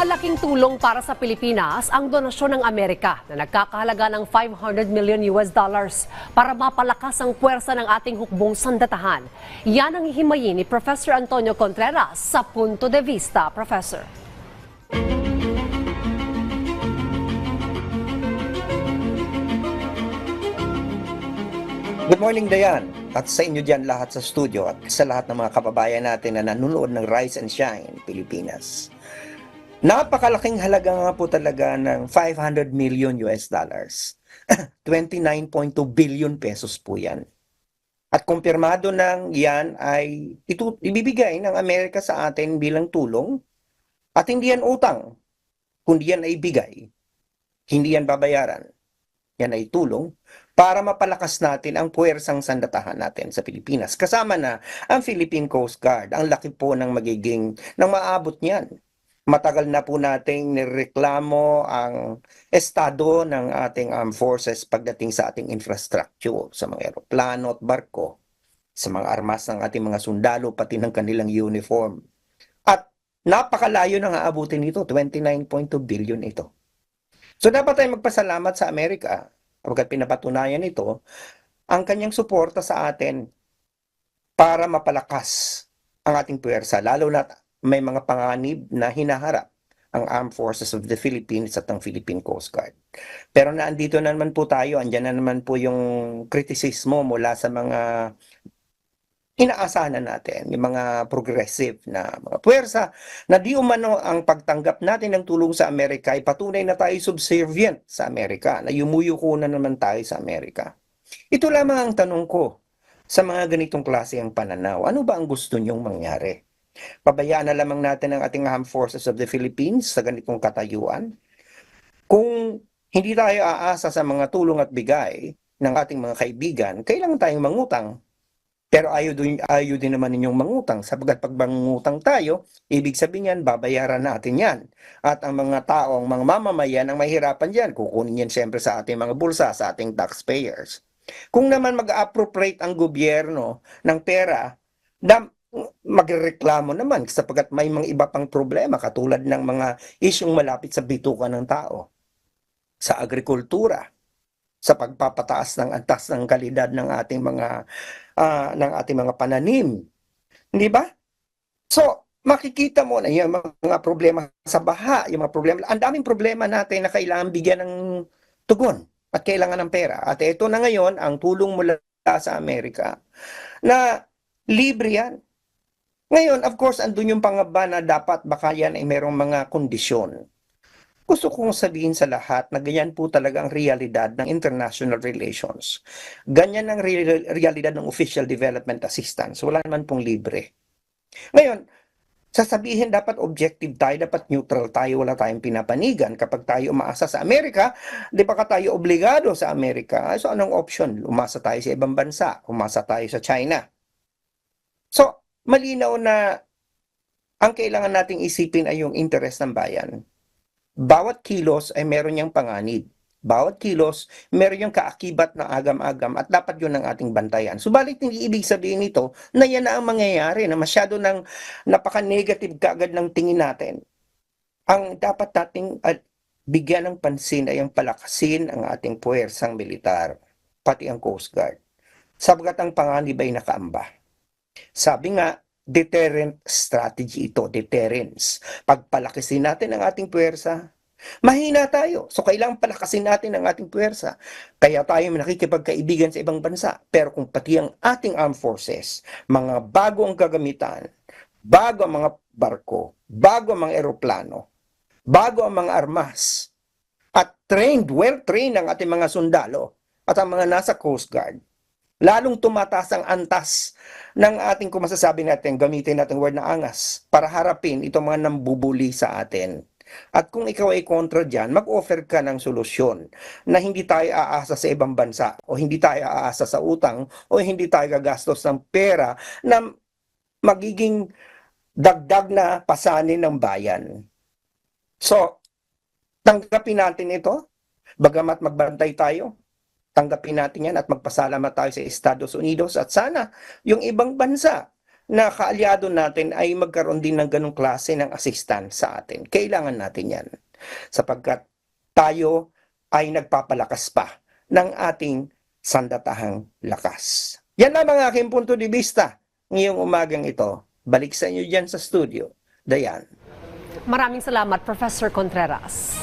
Malaking tulong para sa Pilipinas ang donasyon ng Amerika na nagkakahalaga ng 500 million US dollars para mapalakas ang puwersa ng ating hukbong sandatahan. Yan ang hihimayin ni Professor Antonio Contreras sa Punto de Vista, Professor. Good morning, Dayan. At sa inyo dyan lahat sa studio at sa lahat ng mga kababayan natin na nanonood ng Rise and Shine Pilipinas. Napakalaking halaga nga po talaga ng 500 million US dollars. 29.2 billion pesos po yan. At kumpirmado ng yan ay ito, ibibigay ng Amerika sa atin bilang tulong at hindi yan utang, kundi yan ay bigay. Hindi yan babayaran. Yan ay tulong para mapalakas natin ang puwersang sandatahan natin sa Pilipinas. Kasama na ang Philippine Coast Guard. Ang laki po ng magiging, ng maabot niyan. Matagal na po nating nireklamo ang estado ng ating armed forces pagdating sa ating infrastructure, sa mga eroplano at barko, sa mga armas ng ating mga sundalo, pati ng kanilang uniform. At napakalayo na nga abutin ito, 29.2 billion ito. So dapat tayo magpasalamat sa Amerika kapag pinapatunayan ito ang kanyang suporta sa atin para mapalakas ang ating puwersa, lalo na may mga panganib na hinaharap ang Armed Forces of the Philippines at ang Philippine Coast Guard. Pero naandito na naman po tayo, andyan na naman po yung kritisismo mula sa mga inaasahan na natin, yung mga progressive na mga puwersa, na di umano ang pagtanggap natin ng tulong sa Amerika ay patunay na tayo subservient sa Amerika, na yumuyuko na naman tayo sa Amerika. Ito lamang ang tanong ko sa mga ganitong klase ang pananaw. Ano ba ang gusto niyong mangyari? Pabayaan na lamang natin ang ating armed forces of the Philippines sa ganitong katayuan? Kung hindi tayo aasa sa mga tulong at bigay ng ating mga kaibigan, kailangan tayong mangutang. Pero ayaw din, ayaw din naman ninyong mangutang sapagkat pag mangungutang tayo, ibig sabihin yan, babayaran natin yan. At ang mga tao, ang mga mamamayan ang mahirapan dyan, kukunin yan siyempre sa ating mga bulsa, sa ating taxpayers. Kung naman mag-appropriate ang gobyerno ng pera, magreklamo naman sapagkat may mga iba pang problema katulad ng mga isyong malapit sa bituka ng tao, sa agrikultura, sa pagpapataas ng antas ng kalidad ng ating mga ah, ng ating mga pananim. Di ba? So, makikita mo na yung mga problema sa baha, yung mga problema, ang daming problema natin na kailangan bigyan ng tugon at kailangan ng pera. At ito na ngayon ang tulong mula sa Amerika na libre yan. Ngayon, of course, andun yung pangaba na dapat baka yan ay merong mga kondisyon. Gusto kong sabihin sa lahat na ganyan po talaga ang realidad ng international relations. Ganyan ang re- realidad ng official development assistance. Wala naman pong libre. Ngayon, sasabihin dapat objective tayo, dapat neutral tayo, wala tayong pinapanigan. Kapag tayo umaasa sa Amerika, di ba ka tayo obligado sa Amerika? So anong option? Umasa tayo sa ibang bansa, umasa tayo sa China. So, malinaw na ang kailangan nating isipin ay yung interest ng bayan. Bawat kilos ay meron niyang panganib. Bawat kilos, meron yung kaakibat na agam-agam at dapat yun ang ating bantayan. Subalit hindi ibig sabihin nito na yan na ang mangyayari, na masyado ng napaka-negative kaagad ng tingin natin. Ang dapat nating at bigyan ng pansin ay ang palakasin ang ating puwersang militar, pati ang Coast Guard. Sabagat ang panganib ay nakaamba. Sabi nga, deterrent strategy ito, deterrence. Pagpalakasin natin ang ating puwersa, mahina tayo. So, kailangan palakasin natin ang ating puwersa. Kaya tayo nakikipagkaibigan sa ibang bansa. Pero kung pati ang ating armed forces, mga bago ang gagamitan, bago ang mga barko, bago ang mga eroplano, bago ang mga armas, at trained, well-trained ang ating mga sundalo at ang mga nasa Coast Guard, lalong tumataas ang antas ng ating kung masasabi natin, gamitin natin word na angas para harapin itong mga nambubuli sa atin. At kung ikaw ay kontra dyan, mag-offer ka ng solusyon na hindi tayo aasa sa ibang bansa o hindi tayo aasa sa utang o hindi tayo gagastos ng pera na magiging dagdag na pasanin ng bayan. So, tanggapin natin ito, bagamat magbantay tayo, tanggapin natin yan at magpasalamat tayo sa Estados Unidos at sana yung ibang bansa na kaalyado natin ay magkaroon din ng ganong klase ng assistant sa atin. Kailangan natin yan. Sapagkat tayo ay nagpapalakas pa ng ating sandatahang lakas. Yan lamang aking punto de vista ngayong umagang ito. Balik sa inyo dyan sa studio. Dayan. Maraming salamat, Professor Contreras.